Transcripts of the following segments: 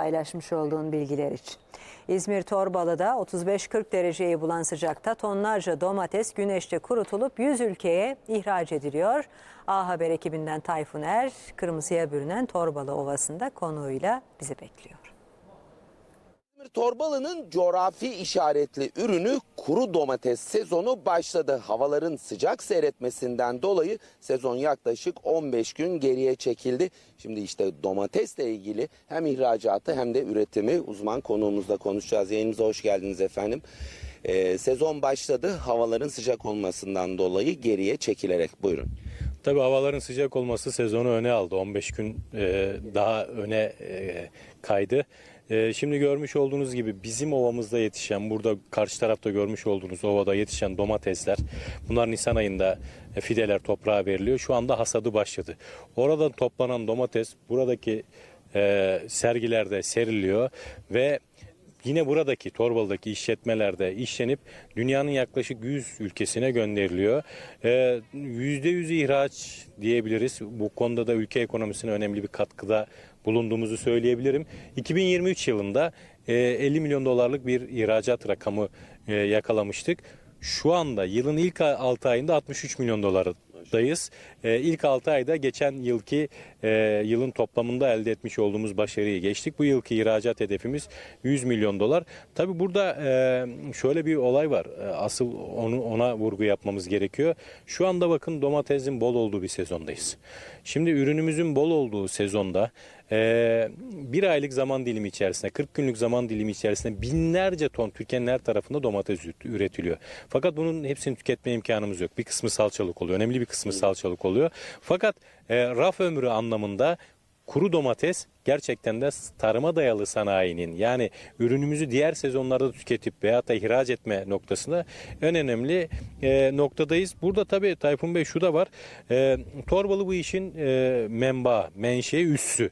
paylaşmış olduğun bilgiler için. İzmir Torbalı'da 35-40 dereceyi bulan sıcakta tonlarca domates güneşte kurutulup 100 ülkeye ihraç ediliyor. A Haber ekibinden Tayfun Er, kırmızıya bürünen Torbalı Ovası'nda konuğuyla bizi bekliyor. Torbalı'nın coğrafi işaretli ürünü kuru domates sezonu başladı. Havaların sıcak seyretmesinden dolayı sezon yaklaşık 15 gün geriye çekildi. Şimdi işte domatesle ilgili hem ihracatı hem de üretimi uzman konuğumuzla konuşacağız. Yayınımıza hoş geldiniz efendim. Ee, sezon başladı. Havaların sıcak olmasından dolayı geriye çekilerek buyurun. Tabii havaların sıcak olması sezonu öne aldı. 15 gün e, daha öne e, kaydı. E, şimdi görmüş olduğunuz gibi bizim ovamızda yetişen, burada karşı tarafta görmüş olduğunuz ovada yetişen domatesler, bunlar Nisan ayında e, fideler toprağa veriliyor. Şu anda hasadı başladı. Oradan toplanan domates buradaki e, sergilerde seriliyor ve Yine buradaki Torbalı'daki işletmelerde işlenip dünyanın yaklaşık 100 ülkesine gönderiliyor. Ee, %100 ihraç diyebiliriz. Bu konuda da ülke ekonomisine önemli bir katkıda bulunduğumuzu söyleyebilirim. 2023 yılında e, 50 milyon dolarlık bir ihracat rakamı e, yakalamıştık. Şu anda yılın ilk 6 ayında 63 milyon dolardayız. E, ilk 6 ayda geçen yılki e, yılın toplamında elde etmiş olduğumuz başarıyı geçtik. Bu yılki ihracat hedefimiz 100 milyon dolar. Tabi burada e, şöyle bir olay var. E, asıl onu ona vurgu yapmamız gerekiyor. Şu anda bakın domatesin bol olduğu bir sezondayız. Şimdi ürünümüzün bol olduğu sezonda bir aylık zaman dilimi içerisinde 40 günlük zaman dilimi içerisinde binlerce ton Türkiye'nin her tarafında domates üretiliyor. Fakat bunun hepsini tüketme imkanımız yok. Bir kısmı salçalık oluyor. Önemli bir kısmı salçalık oluyor. Fakat e, raf ömrü anlamında kuru domates gerçekten de tarıma dayalı sanayinin yani ürünümüzü diğer sezonlarda tüketip veyahut da ihraç etme noktasında en önemli e, noktadayız. Burada tabii Tayfun Bey şu da var. E, Torbalı bu işin e, menba, menşei, üssü.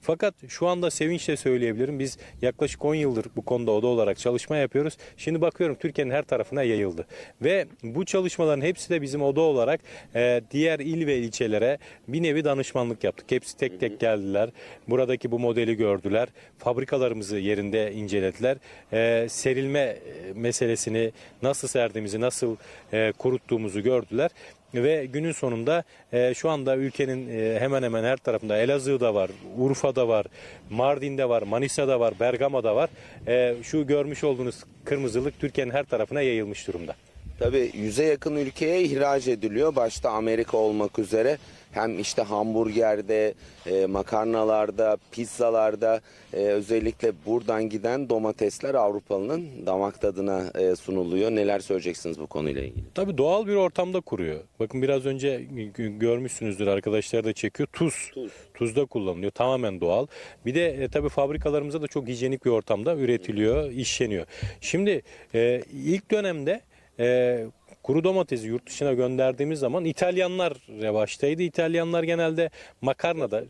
Fakat şu anda sevinçle söyleyebilirim. Biz yaklaşık 10 yıldır bu konuda oda olarak çalışma yapıyoruz. Şimdi bakıyorum Türkiye'nin her tarafına yayıldı. Ve bu çalışmaların hepsi de bizim oda olarak e, diğer il ve ilçelere bir nevi danışmanlık yaptık. Hepsi tek tek geldiler. Buradaki bu modeli gördüler. Fabrikalarımızı yerinde incelediler. E, serilme e, meselesini nasıl serdiğimizi, nasıl e, kuruttuğumuzu gördüler ve günün sonunda e, şu anda ülkenin e, hemen hemen her tarafında Elazığ'da var, Urfa'da var, Mardin'de var, Manisa'da var, Bergama'da var. E, şu görmüş olduğunuz kırmızılık Türkiye'nin her tarafına yayılmış durumda. Tabii yüze yakın ülkeye ihraç ediliyor. Başta Amerika olmak üzere hem işte hamburgerde, e, makarnalarda, pizzalarda e, özellikle buradan giden domatesler Avrupalı'nın damak tadına e, sunuluyor. Neler söyleyeceksiniz bu konuyla ilgili? Tabii doğal bir ortamda kuruyor. Bakın biraz önce gö- görmüşsünüzdür arkadaşlar da çekiyor. Tuz. Tuz. Tuzda kullanılıyor. Tamamen doğal. Bir de e, tabii fabrikalarımızda da çok hijyenik bir ortamda üretiliyor, işleniyor. Şimdi e, ilk dönemde e, kuru domatesi yurt dışına gönderdiğimiz zaman İtalyanlar revaçtaydı. İtalyanlar genelde makarnada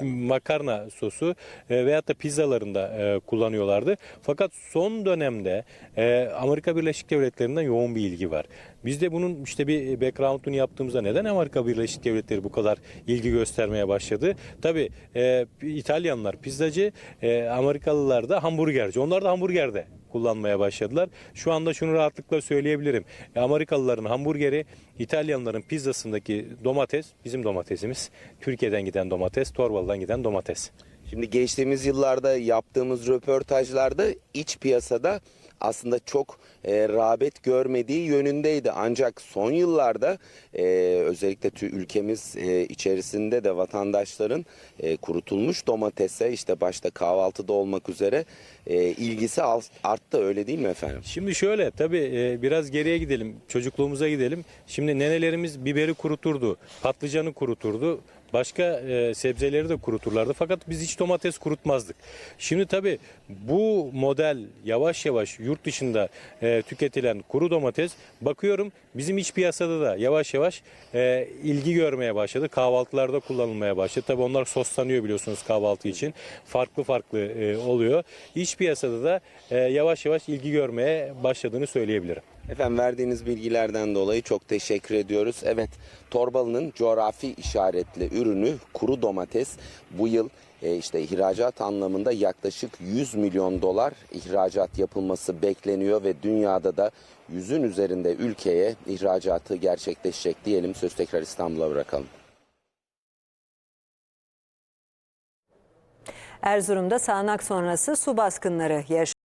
e, makarna sosu e, veyahut da pizzalarında e, kullanıyorlardı. Fakat son dönemde e, Amerika Birleşik Devletleri'nden yoğun bir ilgi var. Biz de bunun işte bir background'unu yaptığımızda neden Amerika Birleşik Devletleri bu kadar ilgi göstermeye başladı? Tabii e, İtalyanlar pizzacı, e, Amerikalılar da hamburgerci. Onlar da hamburgerde kullanmaya başladılar. Şu anda şunu rahatlıkla söyleyebilirim. E, Amerikalıların hamburgeri, İtalyanların pizzasındaki domates bizim domatesimiz. Türkiye'den giden domates, Torbalı'dan giden domates. Şimdi geçtiğimiz yıllarda yaptığımız röportajlarda iç piyasada aslında çok e, rağbet görmediği yönündeydi. Ancak son yıllarda e, özellikle tü- ülkemiz e, içerisinde de vatandaşların e, kurutulmuş domatese işte başta kahvaltıda olmak üzere e, ilgisi arttı öyle değil mi efendim? Şimdi şöyle tabii e, biraz geriye gidelim, çocukluğumuza gidelim. Şimdi nenelerimiz biberi kuruturdu, patlıcanı kuruturdu. Başka e, sebzeleri de kuruturlardı fakat biz hiç domates kurutmazdık. Şimdi tabii bu model yavaş yavaş yurt dışında e, tüketilen kuru domates bakıyorum bizim iç piyasada da yavaş yavaş e, ilgi görmeye başladı. Kahvaltılarda kullanılmaya başladı. Tabii onlar soslanıyor biliyorsunuz kahvaltı için. Farklı farklı e, oluyor. İç piyasada da e, yavaş yavaş ilgi görmeye başladığını söyleyebilirim. Efendim verdiğiniz bilgilerden dolayı çok teşekkür ediyoruz. Evet Torbalı'nın coğrafi işaretli ürünü kuru domates bu yıl E, işte ihracat anlamında yaklaşık 100 milyon dolar ihracat yapılması bekleniyor ve dünyada da yüzün üzerinde ülkeye ihracatı gerçekleşecek diyelim. Söz tekrar İstanbul'a bırakalım. Erzurum'da sağanak sonrası su baskınları yaşandı.